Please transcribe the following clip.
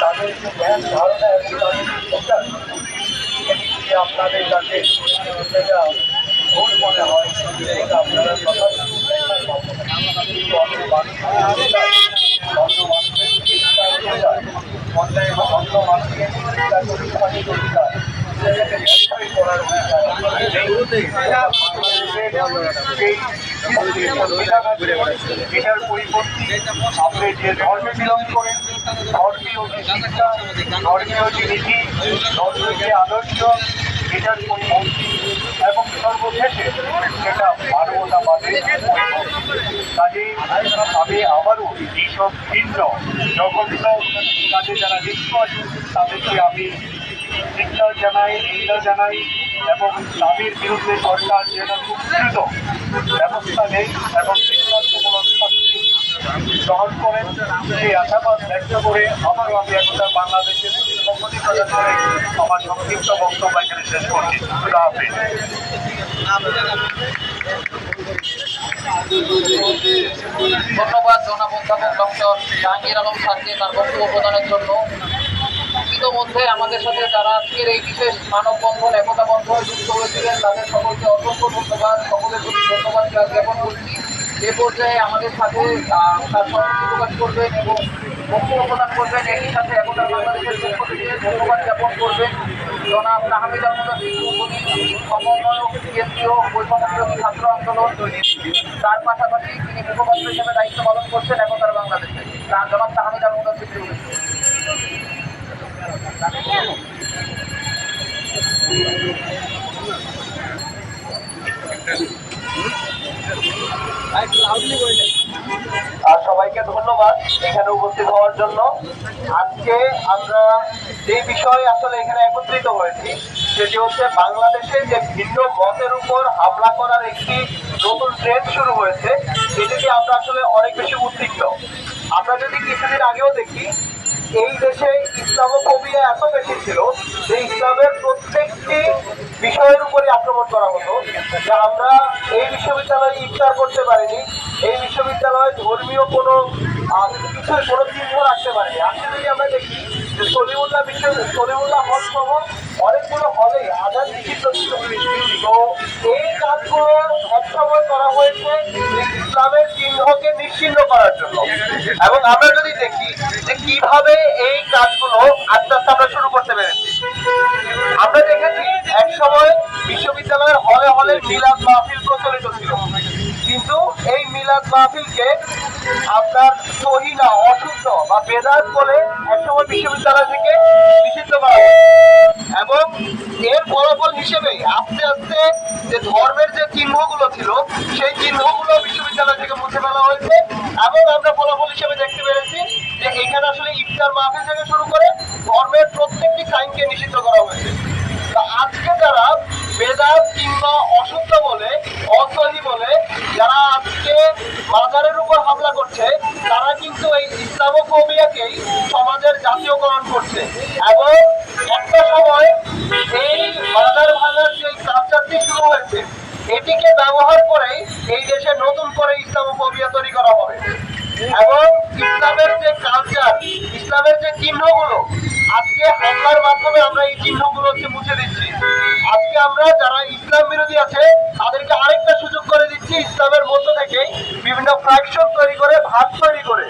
তাদের যে জ্ঞান ধারণা আছে তাদের যদি আপনাদের কাছে সেটা ভুল মনে হয় সেটা আপনারা কথা অন্য মানুষের অধিকার করার যে ধর্মে বিলং করেন ধর্মীয় ধর্মীয় যে নীতি ধর্মীয় যে আদর্শ এটার পরিবর্তে এবং সর্বশেষে সেটা মানবতাবাদের কাজে আমি আবারও এইসব ভিন্ন জঘন্য কাজে যারা লিপ্ত আছে তাদেরকে আমি চিন্তা জানাই নিন্দা জানাই এবং তাদের বিরুদ্ধে সরকার যেন খুব দ্রুত ব্যবস্থা নেই এবং সিদ্ধান্তমূলক শাস্তি গ্রহণ করেন। সেই আশাবাদ ব্যক্ত করে আবারও আমি একদা বাংলাদেশের প্রদান করে আমার সংক্ষিপ্ত বক্তব্য এখানে শেষ করছি। খুদা ধন্যবাদ, জনাব অধ্যাপক ডক্টর জাহাঙ্গীর আলম স্যারকে তার বক্তব্য প্রদানের জন্য। ইতোমধ্যে আমাদের সাথে যারা আজকের এই বিশেষ মানববন্ধন একতা বন্ধন যুক্ত হয়েছিলেন, তাদের সকলকে অসংখ্য ধন্যবাদ। সকলের প্রতি ধন্যবাদ জ্ঞাপন করছি। এ পর্যায়ে আমাদের সাথে তার সহযোগী প্রকাশ করবেন এবং বক্তব্য প্রদান করবেন। একই সাথে একতা বাংলাদেশের পক্ষ থেকে ধন্যবাদ জ্ঞাপন করবেন। জনাব নাহামিদ আহমদ সমন্বয়ক, কেন্দ্রীয় বৈষম্যবিরোধী ছাত্র আন্দোলন তার পাশাপাশি তিনি মুখপাত্র হিসেবে দায়িত্ব পালন করছেন একতার বাংলাদেশে। জনাব তাহমিদ আহমদ সিদ্দিকুর আর সবাইকে ধন্যবাদ এখানে উপস্থিত হওয়ার জন্য। আজকে আমরা যে বিষয়ে আসলে এখানে একত্রিত হয়েছি। সেটি হচ্ছে বাংলাদেশে যে ভিন্ন মতের উপর হামলা করার একটি নতুন ট্রেন্ড শুরু হয়েছে। এটিতে আমরা আসলে অনেক বেশি উদ্বিগ্ন। আমরা যদি কিছুদিন আগেও দেখি এই দেশে ইসলামোফোবিয়া এত বেশি ছিল যে ইসলামের প্রত্যেকটি বিষয়ের উপরে আক্রমণ করা হতো। যা আমরা এই বিশ্ববিদ্যালয়ে ইফতার করতে পারিনি। এই বিশ্ববিদ্যালয়ে ধর্মীয় কোনো কিছু কোনো চিহ্ন রাখতে পারিনি। আজকে যদি আমরা দেখি যে সলিমুল্লাহ বিশ্ব, সলিমুল্লাহ হল সহ অনেকগুলো হলে আধার নিষিদ্ধ ছিল। তো এই কাজগুলো সবসময় করা হয়েছে। ইসলামের চিহ্নকে নিশ্চিন্ন করার জন্য। এবং আমরা যদি দেখি যে কীভাবে এই কাজগুলো আস্তে আস্তে আমরা শুরু করতে পেরেছি। আমরা দেখেছি এক সময় বিশ্ববিদ্যালয়ের হলে হলে মিলাদ মাহফিল প্রচলিত ছিল। কিন্তু এই মিলাদ মাহফিলকে আপনার সহিনা অশুদ্ধ বা বেদাত বলে একসময় বিশ্ববিদ্যালয় থেকে নিষিদ্ধ করা এবং এর ফলাফল হিসেবে আস্তে আস্তে যে ধর্মের যে চিহ্নগুলো ছিল, সেই চিহ্নগুলো বিশ্ববিদ্যালয় থেকে মুছে ফেলা হয়েছে। এবং আমরা ফলাফল হিসেবে দেখতে পেরেছি যে এখানে আসলে ইফতার মাহফিল থেকে শুরু করে ধর্মের প্রত্যেকটি সাইনকে নিষিদ্ধ করা হয়েছে। আজকে যারা বেদাত কিংবা অশুদ্ধ বলে ইসলামোফোবিয়াকেই সমাজের জাতীয়করণ করছে। এবং একটা সময় এই বাজার ভাঙার যে কালচারটি শুরু হয়েছে। এটিকে ব্যবহার করেই এই দেশে নতুন করে ইসলামোফোবিয়া তৈরি করা হবে। এবং ইসলামের যে কালচার ইসলামের যে চিহ্নগুলো, আজকে হামলার মাধ্যমে আমরা এই চিহ্নগুলো হচ্ছে মুছে দিচ্ছি। আজকে আমরা যারা ইসলাম বিরোধী আছে, তাদেরকে আরেকটা সুযোগ করে দিচ্ছি ইসলামের মধ্য থেকে বিভিন্ন ফ্র্যাকশন তৈরি করে, ভাগ তৈরি করে।